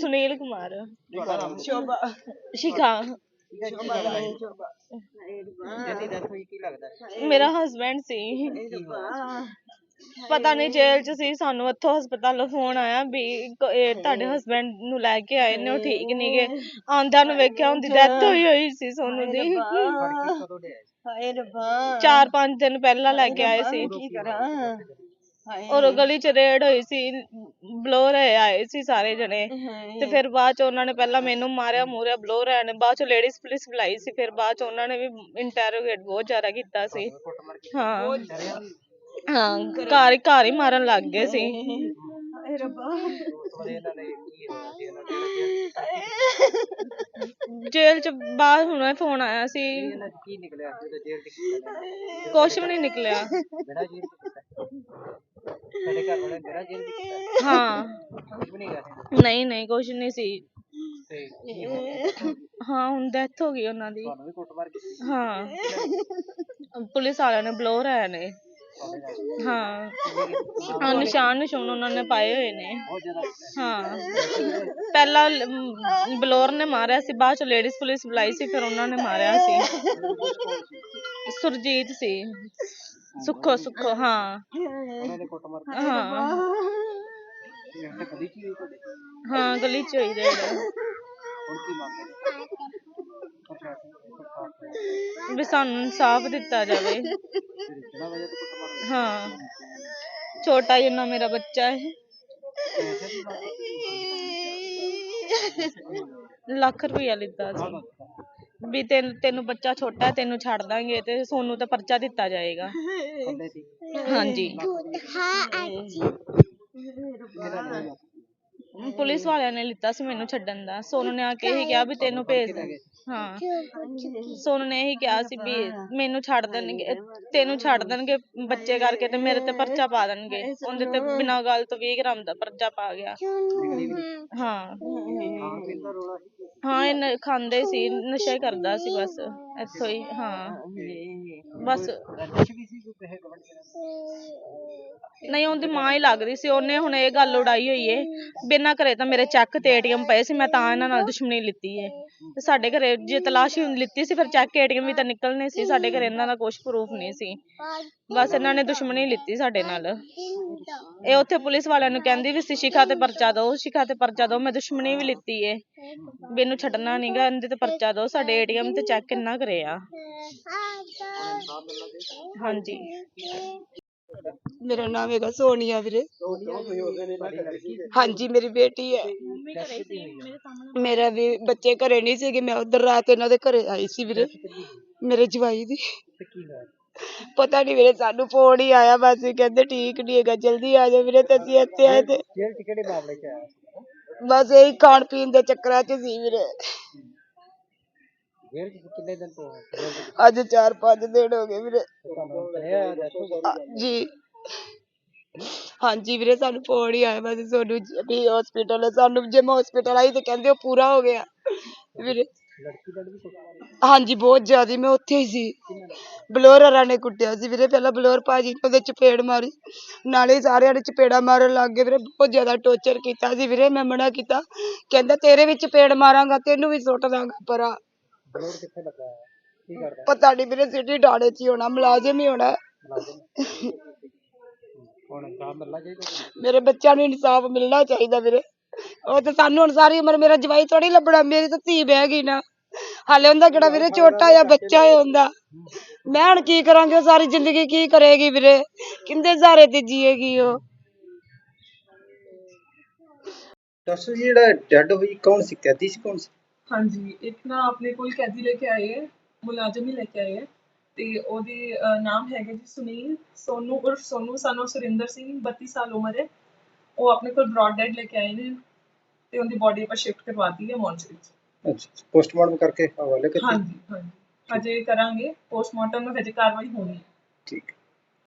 Sunil Kumar. Shobha. Shikha. Death ਹੋਈ ਕੀ ਲੱਗਦਾ? ਮੇਰਾ ਹਸਬੈਂਡ ਸੀ। ਪਤਾ ਨਹੀਂ ਜੇਲ੍ਹ 'ਚ ਸੀ। ਸਾਨੂੰ ਇੱਥੋਂ ਹਸਪਤਾਲੋਂ ਫੋਨ ਆਇਆ ਵੀ ਕ- ਇਹ ਤੁਹਾਡੇ ਹਸਬੈਂਡ ਨੂੰ ਲੈ ਕੇ ਆਏ ਨੇ ਉਹ ਠੀਕ ਨਹੀਂ ਗੇ। ਆਂਦਿਆਂ ਨੂੰ ਵੇਖਿਆ ਹੁੰਦੀ ਡੈਥ ਹੋਈ ਹੋਈ ਸੀ ਸੋਨੂੰ ਦੀ। ਕਦੋਂ? ਹਾਏ ਰੱਬਾ। ਚਾਰ ਪੰਜ ਦਿਨ ਪਹਿਲਾਂ ਲੈ ਕੇ ਆਏ ਸੀ। ਕੀ ਕਰਾਂ? ਹਾਏ। ਔਰ ਗਲੀ 'ਚ ਰੇਡ ਹੋਈ ਸੀ। ਬਲੋਰ ਆਏ ਸੀ ਸਾਰੇ ਜਣੇ। ਤੇ ਫਿਰ ਬਾਅਦ ਚ ਉਹਨਾਂ ਨੇ ਪਹਿਲਾਂ ਮੈਨੂੰ ਮਾਰਿਆ ਮੂਰਿਆ ਬਲੋਰ ਆਇਆ ਨੇ। ਬਾਅਦ ਚ ਲੇਡੀਜ਼ ਪੁਲਿਸ ਬੁਲਾਈ ਸੀ ਫਿਰ ਬਾਅਦ ਚ ਉਹਨਾਂ ਨੇ ਵੀ ਇੰਟਰੋਗੇਟ ਬਹੁਤ ਜ਼ਿਆਦਾ ਕੀਤਾ ਸੀ। ਹਾਂ? ਹਾਂ ਘਰ ਹੀ ਘਰ ਹੀ ਮਾਰਨ ਲੱਗ ਗਏ ਸੀ। ਹੋਇਆ ਜੇਲ੍ਹ ਚ ਬਾਅਦ ਹੁਣ ਫੋਨ ਆਇਆ ਸੀ। ਕੀ ਨਿਕਲਿਆ? ਕੁਛ ਵੀ ਨਹੀਂ ਨਿਕਲਿਆ। ਸਾਡੇ ਘਰ ਵਾਲੇ ਬਿਨਾਂ ਜੇਲ੍ਹ ਚ ਕੀਤਾ। ਹਾਂ। ਕੁਝ ਵੀ ਨਹੀਂ ਗਾ ਨਹੀਂ ਨਹੀਂ ਕੁਛ ਨਹੀਂ ਸੀ। ਤੇ ਕੀ ਹੋਇਆ? ਹਾਂ ਹੁਣ ਡੈਥ ਹੋ ਗਈ ਉਹਨਾਂ ਦੀ। ਤੁਹਾਨੂੰ ਵੀ ਕੁੱਟਮਾਰ ਕੀਤੀ ਹਾਂ। ਪੁਲਿਸ ਵਾਲਿਆਂ ਨੇ ਬਲੋਰ ਆਇਆ ਨੇ। ਤੁਹਾਡੇ ਨਾਲ। ਹਾਂ। ਹਾਂ ਨਿਸ਼ਾਨ ਨਿਸ਼ਾਨ ਉਹਨਾਂ ਨੇ ਪਾਏ ਹੋਏ ਨੇ। ਬਹੁਤ ਜ਼ਿਆਦਾ। ਹਾਂ। ਪਹਿਲਾਂ ਲ- ਮ, ਬਲੌਰ ਨੇ ਮਾਰਿਆ ਸੀ ਬਾਅਦ ਚ ਲੇਡੀਜ਼ ਪੁਲਿਸ ਬੁਲਾਈ ਸੀ ਫਿਰ ਉਹਨਾਂ ਨੇ ਮਾਰਿਆ ਸੀ। ਸੁਰਜੀਤ ਸੀ। ਸੁੱਖੋ ਸੁੱਖੋ ਹਾਂ ਉਹਨਾਂ ਨੇ ਕੁੱਟਮਾਰ ਹਾਂ ਕੀਤੀ ਤੇ ਕਦੀ ਕੀ ਹੋਈ ਤੁਹਾਡੇ ਹਾਂ ਗਲੀ ਚ ਹੋਈ ਰੇਡ ਹੁਣ ਕੀ ਮੰਗਦੇ ਨੇ ਪ੍ਰਸ਼ਾਸਨ ਸਰਕਾਰ ਤੋਂ ਵੀ ਤੈਨੂੰ ਤੈਨੂੰ ਬੱਚਾ ਛੋਟਾ ਹੈ, ਤੈਨੂੰ ਛੱਡ ਦਾਂਗੇ ਤੇ ਸੋਨੂੰ ਤਾਂ ਪਰਚਾ ਦਿੱਤਾ ਜਾਏਗਾ। ਹਾਂਜੀ। ਪੁਲਿਸ ਵਾਲਿਆਂ ਨੇ ਲਿੱਤਾ ਸੀ ਮੈਨੂੰ ਛੱਡਣ ਦਾ। ਸੋਨੂੰ ਨੇ ਆ ਕੇ ਇਹੀ ਕਿਹਾ ਵੀ ਤੈਨੂੰ ਭੇਜ ਦੇ ਹਾਂ। ਸੋਨੂੰ ਨੇ ਇਹੀ ਕਿਹਾ ਸੀ ਵੀ ਮੈਨੂੰ ਛੱਡ ਦੇਣਗੇ ਤੈਨੂੰ ਛੱਡ ਦੇਣਗੇ ਬੱਚੇ ਕਰਕੇ ਤੇ ਮੇਰੇ ਤੇ ਪਰਚਾ ਪਾ ਦੇਣਗੇ। ਉਹਦੇ ਤੇ ਬਿਨਾਂ ਗੱਲ ਤੋਂ 20 ਗ੍ਰਾਮ ਦਾ ਪਰਚਾ ਪਾ ਗਿਆ। ਹਾਂ ਹਾਂ। ਇਹ ਖਾਂਦੇ ਸੀ ਨਸ਼ਾ ਹੀ ਕਰਦਾ ਸੀ ਬਸ। ਇੱਥੋਂ ਹੀ ਹਾਂ। ਬਸ ਨਹੀਂ। ਉਹਦੀ ਮਾਂ ਹੀ ਲੱਗਦੀ ਸੀ। ਉਹਨੇ ਹੁਣ ਇਹ ਗੱਲ ਉਡਾਈ ਹੋਈ ਏ। ਇਹਨਾਂ ਘਰੇ ਤਾਂ ਮੇਰੇ ਚੈੱਕ ਤੇ ਏਟੀਐਮ ਪਏ ਸੀ। ਮੈਂ ਤਾਂ ਇਹਨਾਂ ਨਾਲ ਦੁਸ਼ਮਣੀ ਲਿੱਤੀ ਏ। ਤੇ ਸਾਡੇ ਘਰੇ ਜੇ ਤਲਾਸ਼ੀ ਲਿੱਤੀ ਸੀ ਫਿਰ ਚੈੱਕ ਏਟੀਐਮ ਵੀ ਤਾਂ ਨਿਕਲਣੇ ਸੀ। ਸਾਡੇ ਘਰੇ ਇਹਨਾਂ ਦਾ ਕੁਝ ਪ੍ਰੂਫ ਨਹੀਂ ਸੀ। ਬਸ ਇਹਨਾਂ ਨੇ ਦੁਸ਼ਮਣੀ ਲਿੱਤੀ ਸਾਡੇ ਨਾਲ। ਇਹ ਉੱਥੇ ਪੁਲਿਸ ਵਾਲਿਆਂ ਨੂੰ ਕਹਿੰਦੀ ਵੀ ਸੀ ਸ਼ਿਖਾ ਤੇ ਪਰਚਾ ਦਿਓ ਸ਼ਿਖਾ ਤੇ ਪਰਚਾ ਦਿਓ। ਮੈਂ ਦੁਸ਼ਮਣੀ ਵੀ ਲਿੱਤੀ ਏ। ਇਹਨੂੰ ਛੱਡਣਾ ਨਹੀਂਗਾ ਇਹਦੇ ਤੇ ਪਰਚਾ ਦਿਓ ਸਾਡੇ ਏਟੀਐਮ ਤੇ ਚੈੱਕ ਕਿੰਨਾ ਕਰੇ ਆ ਹਾਂਜੀ। ਮੇਰਾ ਨਾਮ ਹੈਗਾ ਸੋਨੀਆ ਵੀਰੇ। ਹਾਂਜੀ ਮੇਰੀ ਬੇਟੀ ਹੈ। ਮੇਰਾ ਵੀ ਬੱਚੇ ਘਰੇ ਨਹੀਂ ਸੀਗੇ ਮੈਂ ਉਧਰ ਰਾਤ ਇਹਨਾਂ ਦੇ ਘਰੇ ਆਈ ਸੀ ਵੀਰੇ ਮੇਰੇ ਜਵਾਈ ਦੀ। ਪਤਾ ਨਹੀਂ ਵੀਰੇ ਸਾਨੂੰ ਫੋਨ ਹੀ ਆਇਆ ਬਸ ਇਹ ਕਹਿੰਦੇ ਠੀਕ ਨਹੀਂ ਹੈਗਾ ਜਲਦੀ ਆ ਜਾ ਵੀਰੇ ਤੇ ਅਸੀਂ ਇੱਥੇ ਆਏ ਤੇ ਜੇਲ੍ਹ ਚ ਕਿਹੜੇ ਮਾਮਲੇ ਚ ਆਇਆ ਸੀ? ਬਸ ਇਹੀ ਖਾਣ ਪੀਣ ਦੇ ਚੱਕਰਾਂ 'ਚ ਸੀ ਵੀਰੇ। ਜੇਲ੍ਹ ਚ ਕਿੰਨੇ ਦਿਨ ਤੋਂ ਜੇਲ੍ਹ ਚ ਅੱਜ 4-5 ਦਿਨ ਹੋ ਗਏ ਵੀਰੇ। ਤੁਹਾਨੂੰ ਜੀ। ਹਾਂਜੀ ਵੀਰੇ ਸਾਨੂੰ ਫੋਨ ਹੀ ਆਇਆ ਬਸ ਸੋਨੂੰ ਵੀ ਹਸਪੀਟਲ ਸਾਨੂੰ ਜੇ ਮੈਂ ਹਸਪੀਟਲ ਆਈ ਤੇ ਕਹਿੰਦੇ ਉਹ ਪੂਰਾ ਹੋ ਗਿਆ। ਵੀਰੇ ਹਾਂਜੀ ਬਹੁਤ ਜ਼ਿਆਦਾ ਮੈਂ ਉੱਥੇ ਹੀ ਸੀ। ਬਲੋਰ ਨੇ ਕੁੱਟਿਆ ਸੀ ਵੀਰੇ ਪਹਿਲਾਂ ਬਲੋਰ ਭਾਜੀ ਨੇ ਉਹਦੇ ਚਪੇੜ ਮਾਰੀ ਨਾਲੇ ਸਾਰਿਆਂ ਨੇ ਚਪੇੜਾ ਮਾਰਨ ਲੱਗ ਗਏ ਵੀਰੇ ਬਹੁਤ ਜ਼ਿਆਦਾ ਟੌਰਚਰ ਕੀਤਾ ਸੀ ਵੀਰੇ ਮੈਂ ਮਨਾ ਕੀਤਾ। ਕਹਿੰਦਾ ਤੇਰੇ ਵੀ ਚਪੇੜ ਮਾਰਾਂਗਾ ਤੈਨੂੰ ਵੀ ਸੁੱਟ ਦਾਂਗਾ ਪਰਾਂ। ਬਲੋਰ ਕਿੱਥੇ ਲੱਗਾ? ਹੈ ਕੀ ਕਰਦਾ? ਪਤਾ ਨਹੀਂ ਵੀਰੇ ਸਿਟੀ ਡਾੜੇ 'ਚ ਹੀ ਹੋਣਾ ਮੁਲਾਜ਼ਮ ਹੀ ਹੋਣਾ। ਮੁਲਾਜ਼ਮ? ਹੁਣ ਇਨਸਾਫ ਮਿਲਣਾ ਚਾਹੀਦਾ? ਮੇਰੇ ਬੱਚਿਆਂ ਨੂੰ ਇਨਸਾਫ ਮਿਲਣਾ ਚਾਹੀਦਾ ਵੀਰੇ। ਉਹ ਤੇ ਸਾਨੂੰ ਹੁਣ ਸਾਰੀ ਉਮਰ ਮੇਰਾ ਜਵਾਈ ਥੋੜੀ ਲੱਭਣਾ ਮੇਰੀ ਤਾਂ ਧੀ ਬਹਿ ਗਈ ਨਾ। ਹਾਲੇ ਉਹਦਾ ਕਿਹੜਾ ਵੀਰੇ ਛੋਟਾ ਜਿਹਾ ਬੱਚਾ ਹੈ ਹੁੰਦਾ ਮੈਂ ਹੁਣ ਕੀ ਕਰਾਂਗੀ ਉਹ ਸਾਰੀ ਜ਼ਿੰਦਗੀ ਕੀ ਕਰੇਗੀ ਵੀਰੇ? ਕਿੰਦੇ ਸਹਾਰੇ ਤੇ ਜੀਏਗੀ ਉਹ? ਦੱਸੋ ਜੀ ਜਿਹੜਾ ਡੈਡ ਹੋਈ ਕੌਣ ਸੀ? ਕੈਦੀ ਸੀ ਕੌਣ ਸੀ? ਹਾਂਜੀ ਇੱਕ ਨਾ ਆਪਣੇ ਕੋਲ ਕੈਦੀ ਲੈ ਕੇ ਆਏ ਹੈ ਮੁਲਾਜ਼ਮ ਹੀ ਲੈ ਕੇ ਆਏ ਹੈ। ਤੇ ਉਹਦੇ ਅਹ, ਨਾਮ ਹੈਗਾ ਜੀ ਸੁਨੀਲ ਸੋਨੂ ਉਰਫ ਸੋਨੂ ਸਾਨੂੰ ਸੁਰਿੰਦਰ ਸਿੰਘ 32 ਸਾਲ ਉਮਰ ਹੈ। ਉਹ ਆਪਣੇ ਕੋਲ ਬ੍ਰੌਡ ਡੈਡ ਲੈ ਕੇ ਆਏ ਨੇ। ਤੇ ਉਹਦੀ ਬੋਡੀ ਆਪਾਂ ਸ਼ਿਫਟ ਕਰਵਾਤੀ ਹੈ ਮੋਰਚਰੀ ਚ ਅੱਛਾ ਪੋਸਟਮਾਰਟਮ ਕਰਕੇ ਹਵਾਲੇ ਹਾਂਜੀ ਹਾਂਜੀ। ਹਜੇ ਕਰਾਂਗੇ। ਪੋਸਟਮਾਰਟਮ ਨੂੰ ਹਜੇ ਕਾਰਵਾਈ ਹੋਣੀ ਹੈ। ਠੀਕ।